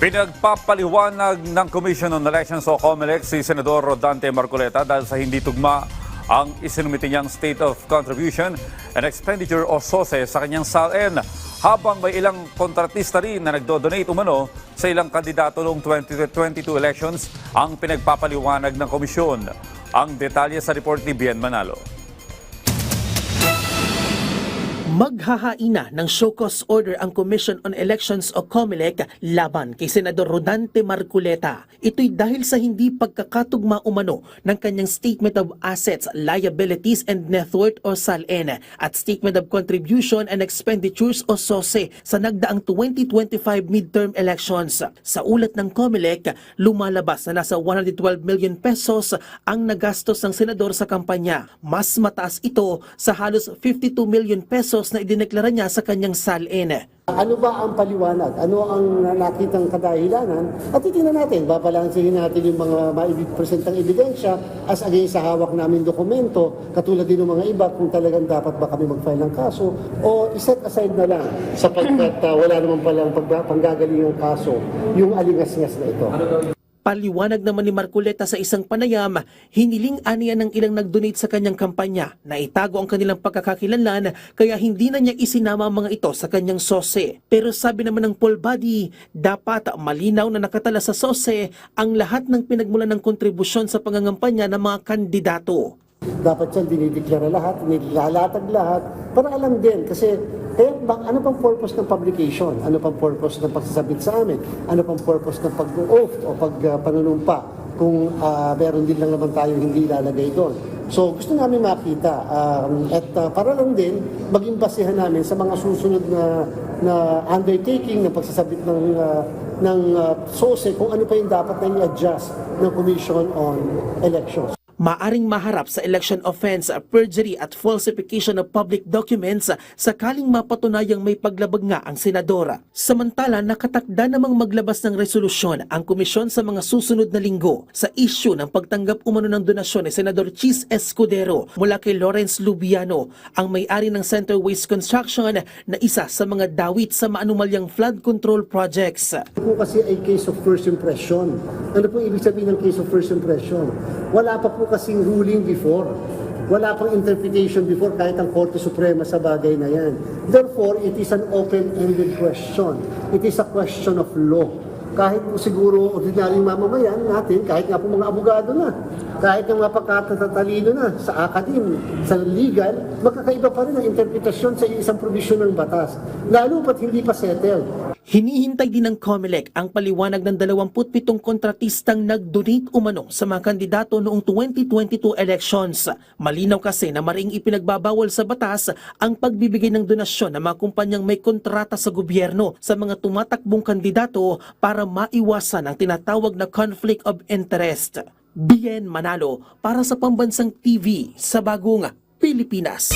Pinagpapaliwanag ng Commission on Elections o COMELEC si Senador Rodante Marcoleta dahil sa hindi tugma ang isinumiti niyang State of Contribution and Expenditure o SOSE sa kanyang SALN habang may ilang kontratista rin na nagdo-donate umano sa ilang kandidato noong 2022 elections ang pinagpapaliwanag ng komisyon. Ang detalye sa report ni Bien Manalo. Maghahaina ng show cause order ang Commission on Elections o COMELEC laban kay Senador Rodante Marculeta. Ito'y dahil sa hindi pagkakatugma umano ng kanyang Statement of Assets, Liabilities and Net Worth o SALN at Statement of Contribution and Expenditures o SOSE sa nagdaang 2025 midterm elections. Sa ulat ng COMELEC, lumalabas na nasa 112 million pesos ang nagastos ng senador sa kampanya. Mas mataas ito sa halos 52 million pesos na idineklara niya sa kanyang SALN. Ano ba ang paliwanag? Ano ang nakitang kadahilanan? At titingnan natin, babalansihin natin yung mga maipresentang ebidensya as against sa hawak namin dokumento, katulad din ng mga iba kung talagang dapat ba kami mag-file ng kaso o iset aside na lang sapagkat uh, wala naman palang pag- panggagaling ng kaso yung alingas-ngas na ito. Paliwanag naman ni Marcoleta sa isang panayam, hiniling aniya ng ilang nag-donate sa kanyang kampanya na itago ang kanilang pagkakakilanlan kaya hindi na niya isinama ang mga ito sa kanyang sose. Pero sabi naman ng Paul Body, dapat malinaw na nakatala sa sose ang lahat ng pinagmulan ng kontribusyon sa pangangampanya ng mga kandidato. Dapat yan dinideklara lahat, nilalatag lahat, para alam din. Kasi eh, bak, ano pang purpose ng publication? Ano pang purpose ng pagsasabit sa amin? Ano pang purpose ng pag-oath o pag-panunumpa kung ah, meron din lang naman tayo hindi ilalagay doon? So gusto namin makita um, at ah, para lang din maging basehan namin sa mga susunod na na undertaking ng pagsasabit ng ah, ng ah, SOSE kung ano pa yung dapat na i-adjust ng Commission on Elections. Maaring maharap sa election offense, perjury at falsification of public documents sakaling mapatunayang may paglabag nga ang senadora. Samantala, nakatakda namang maglabas ng resolusyon ang komisyon sa mga susunod na linggo sa issue ng pagtanggap umano ng donasyon ni Senador Chis Escudero mula kay Lawrence Lubiano, ang may-ari ng Center Waste Construction na isa sa mga dawit sa maanumalyang flood control projects. Ito kasi ay case of first impression. Ano po ibig sabihin ng case of first impression? Wala pa po kasing ruling before. Wala pang interpretation before kahit ang Korte Suprema sa bagay na yan. Therefore, it is an open-ended question. It is a question of law. Kahit po siguro ordinaryong mamamayan natin, kahit nga po mga abogado na, kahit nga mga pagkatatalino na sa academe, sa legal, magkakaiba pa rin ang interpretasyon sa isang provision ng batas. Lalo pat hindi pa settled. Hinihintay din ng COMELEC ang paliwanag ng 27 kontratistang nag-donate umano sa mga kandidato noong 2022 elections. Malinaw kasi na maring ipinagbabawal sa batas ang pagbibigay ng donasyon ng mga kumpanyang may kontrata sa gobyerno sa mga tumatakbong kandidato para maiwasan ang tinatawag na conflict of interest. Bien Manalo para sa Pambansang TV sa Bagong Pilipinas.